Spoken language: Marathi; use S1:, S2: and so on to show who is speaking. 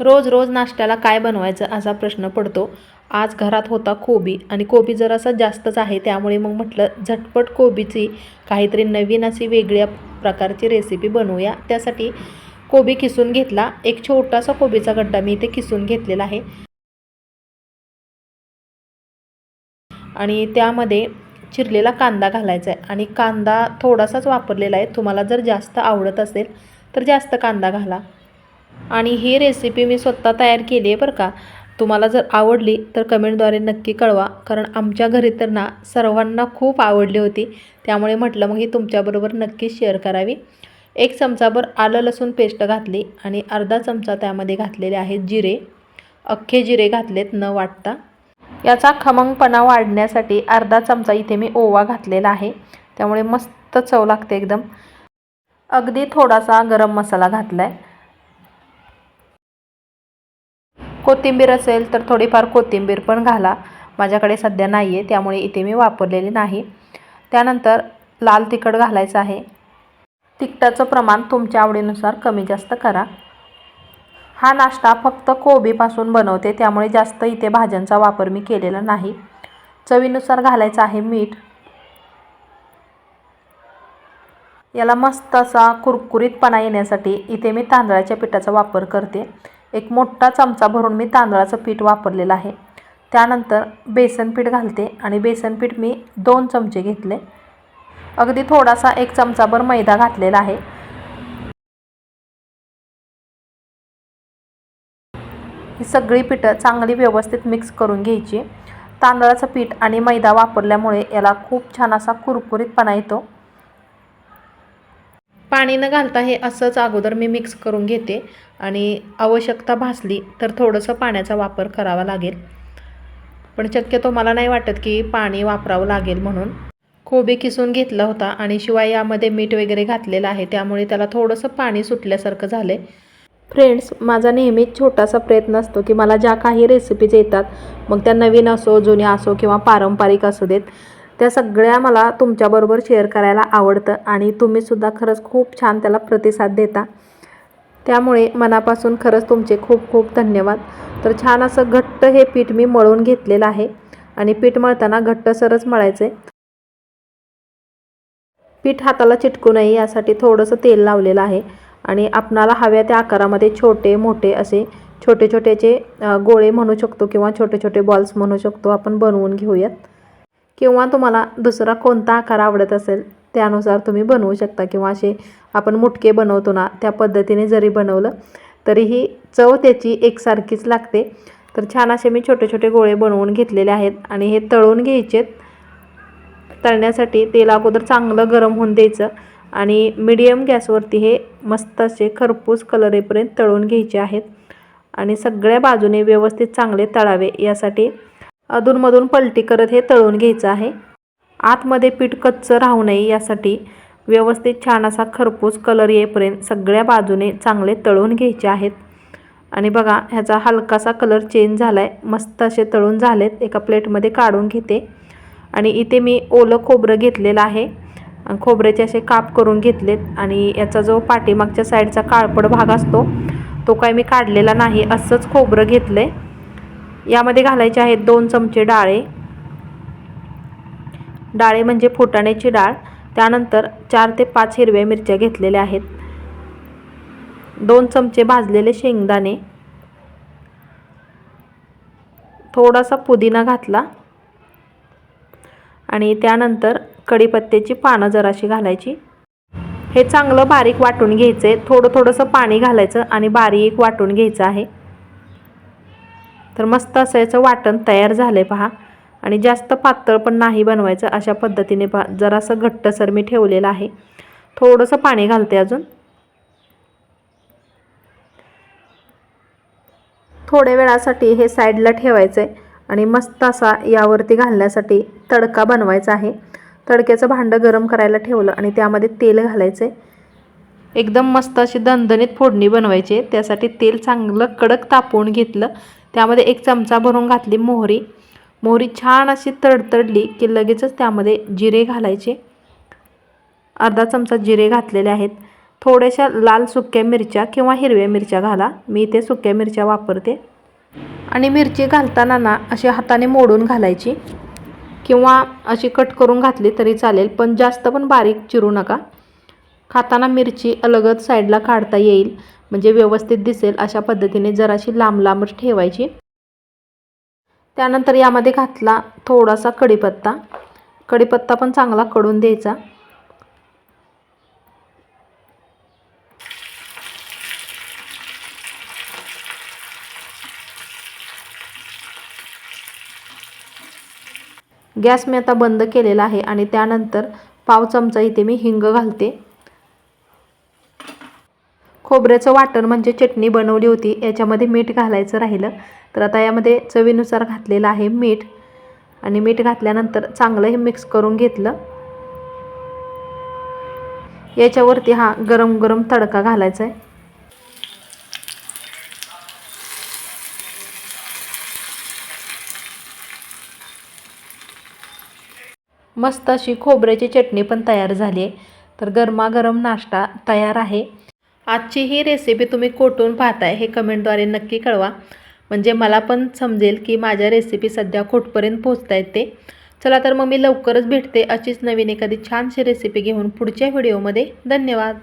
S1: रोज रोज नाश्त्याला काय बनवायचं असा प्रश्न पडतो. आज घरात होता कोबी आणि कोबी जरासा जास्तच आहे त्यामुळे मग म्हटलं झटपट कोबीची काहीतरी नवीन अशी वेगळ्या प्रकारची रेसिपी बनवूया. त्यासाठी कोबी किसून घेतला. एक छोटासा कोबीचा गड्डा मी इथे किसून घेतलेला आहे. आणि त्यामध्ये चिरलेला कांदा घालायचा आहे. आणि कांदा थोडासाच वापरलेला आहे. तुम्हाला जर जास्त आवडत असेल तर जास्त कांदा घाला. आणि ही रेसिपी मी स्वतः तयार केली आहे बरं का. तुम्हाला जर आवडली तर कमेंटद्वारे नक्की कळवा कारण आमच्या घरी तर ना सर्वांना खूप आवडली होती. त्यामुळे म्हटलं मग ही तुमच्याबरोबर नक्की शेअर करावी. एक चमचाभर आलं लसूण पेस्ट घातली आणि अर्धा चमचा त्यामध्ये घातलेले आहेत जिरे. अख्खे जिरे घातलेत न वाटता. याचा खमंगपणा वाढण्यासाठी अर्धा चमचा इथे मी ओवा घातलेला आहे. त्यामुळे मस्त चव लागते एकदम. अगदी थोडासा गरम मसाला घातला आहे कोथिंबीर असेल तर थोडीफार कोथिंबीर पण घाला. माझ्याकडे सध्या नाही आहे त्यामुळे इथे मी वापरलेली नाही. त्यानंतर लाल तिखट घालायचं आहे. तिखटाचं प्रमाण तुमच्या आवडीनुसार कमी जास्त करा. हा नाश्ता फक्त कोबीपासून बनवते त्यामुळे जास्त इथे भाज्यांचा वापर मी केलेला नाही. चवीनुसार घालायचं आहे मीठ. याला मस्त असा कुरकुरीतपणा येण्यासाठी इथे मी तांदळाच्या पिठाचा वापर करते. एक मोठा चमचा भरून मी तांदळाचं पीठ वापरलेलं आहे. त्यानंतर बेसन पीठ घालते आणि बेसन पीठ मी दोन चमचे घेतले. अगदी थोडासा एक चमचाभर मैदा घातलेला आहे. ही सगळी पिठं चांगली व्यवस्थित मिक्स करून घ्यायची. तांदळाचं पीठ आणि मैदा वापरल्यामुळे याला खूप छान असा कुरकुरीतपणा येतो. पाणी न घालता हे असंच अगोदर मी मिक्स करून घेते आणि आवश्यकता भासली तर थोडंसं पाण्याचा वापर करावा लागेल. पण शक्यतो मला नाही वाटत की पाणी वापरावं लागेल म्हणून. कोबी किसून घेतला होता आणि शिवाय यामध्ये मीठ वगैरे घातलेलं आहे त्यामुळे त्याला थोडंसं पाणी सुटल्यासारखं झालं आहे फ्रेंड्स माझा नेहमीच छोटासा प्रयत्न असतो की मला ज्या काही रेसिपीज येतात मग त्या नवीन असो जुन्या असो किंवा पारंपरिक असू देत त्या सगळ्या मला तुमच्याबरोबर शेअर करायला आवडतं आणि तुम्हीसुद्धा खरंच खूप छान त्याला प्रतिसाद देता. त्यामुळे मनापासून खरंच तुमचे खूप खूप धन्यवाद. तर छान असं घट्ट हे पीठ मी मळून घेतलेलं आहे आणि पीठ मळताना घट्टसरच मळायचं आहे पीठ हाताला चिटकू नये यासाठी थोडंसं तेल लावलेलं आहे आणि आपणाला हव्या त्या आकारामध्ये छोटे मोठे असे छोटे छोटेचे गोळे म्हणू शकतो किंवा छोटे छोटे बॉल्स म्हणू शकतो आपण बनवून घेऊयात. किंवा तुम्हाला दुसरा कोणता आकार आवडत असेल त्यानुसार तुम्ही बनवू शकता. किंवा असे आपण मुटके बनवतो ना त्या पद्धतीने जरी बनवलं तरीही चव त्याची एकसारखीच लागते. तर छान असे मी छोटे छोटे गोळे बनवून घेतलेले आहेत आणि हे तळून घ्यायचेत तळण्यासाठी तेल अगोदर चांगलं गरम होऊन द्यायचं आणि मिडियम गॅसवरती हे मस्त असे खरपूस कलर येईपर्यंत तळून घ्यायचे आहेत. आणि सगळ्या बाजूने व्यवस्थित चांगले तळावे यासाठी अधूनमधून पलटी करत हे तळून घ्यायचं आहे. आतमध्ये पीठ कच्चं राहू नये यासाठी व्यवस्थित छान असा खरपूस कलर येईपर्यंत सगळ्या बाजूने चांगले तळून घ्यायचे आहेत. आणि बघा ह्याचा हलकासा कलर चेंज झाला आहे मस्त असे तळून झालेत. एका प्लेटमध्ये काढून घेते. आणि इथे मी ओलं खोबरं घेतलेलं आहे. खोबऱ्याचे असे काप करून घेतलेत. आणि याचा जो पाठीमागच्या साईडचा काळपड भाग असतो तो काय मी काढलेला नाही. असंच खोबरं घेतलं आहे यामध्ये घालायचे आहेत दोन चमचे डाळे. डाळे म्हणजे फुटाण्याची डाळ. त्यानंतर चार ते पाच हिरव्या मिरच्या घेतलेल्या आहेत. दोन चमचे भाजलेले शेंगदाणे. थोडासा पुदिना घातला. आणि त्यानंतर कढीपत्त्याची पानं जराशी घालायची. हे चांगलं बारीक वाटून घ्यायचं आहे थोडं थोडंसं पाणी घालायचं आणि बारीक वाटून घ्यायचं आहे. तर मस्त असं याचं वाटण तयार झालं आहे पहा. आणि जास्त पातळ पण नाही बनवायचं अशा पद्धतीने पहा. जरासं घट्टसर मी ठेवलेलं आहे. थोडंसं पाणी घालते अजून. थोड्या वेळासाठी हे साईडला ठेवायचं आहे आणि मस्त असा यावरती घालण्यासाठी तडका बनवायचा आहे. तडक्याचं भांडं गरम करायला ठेवलं आणि त्यामध्ये तेल घालायचं आहे एकदम मस्त अशी दणदणीत फोडणी बनवायची आहे. त्यासाठी तेल चांगलं कडक तापवून घेतलं. त्यामध्ये एक चमचा भरून घातली मोहरी. मोहरी छान अशी तडतडली की लगेचच त्यामध्ये जिरे घालायचे. अर्धा चमचा जिरे घातलेले आहेत. थोड्याशा लाल सुक्या मिरच्या किंवा हिरव्या मिरच्या घाला. मी इथे सुक्या मिरच्या वापरते. आणि मिरची घालताना ना अशी हाताने मोडून घालायची. किंवा अशी कट करून घातली तरी चालेल पण जास्त पण बारीक चिरू नका. खाताना मिरची अलगद साईडला काढता येईल. म्हणजे व्यवस्थित दिसेल अशा पद्धतीने जराशी लांब लांबच ठेवायची. त्यानंतर यामध्ये घातला थोडासा कढीपत्ता. कढीपत्ता पण चांगला कडून द्यायचा गॅस मी आता बंद केलेला आहे आणि त्यानंतर पाव चमचा इथे मी हिंग घालते. खोबऱ्याचं वाटण म्हणजे चटणी बनवली होती. याच्यामध्ये मीठ घालायचं राहिलं. तर आता यामध्ये चवीनुसार घातलेलं आहे मीठ. आणि मीठ घातल्यानंतर चांगलं हे मिक्स करून घेतलं. याच्यावरती हा गरम गरम तडका घालायचा आहे. मस्त अशी खोबऱ्याची चटणी पण तयार झाली आहे. तर गरमागरम नाश्ता तयार आहे. आजची ही रेसिपी तुम्ही कोठून पाहताय हे कमेंटद्वारे नक्की कळवा. म्हणजे मला पण समजेल की माझ्या रेसिपी सध्या कुठपर्यंत पोहोचत आहेत ते. चला तर मग मी लवकरच भेटते अशीच नवीन एखादी छानशी रेसिपी घेऊन पुढच्या व्हिडिओमध्ये धन्यवाद.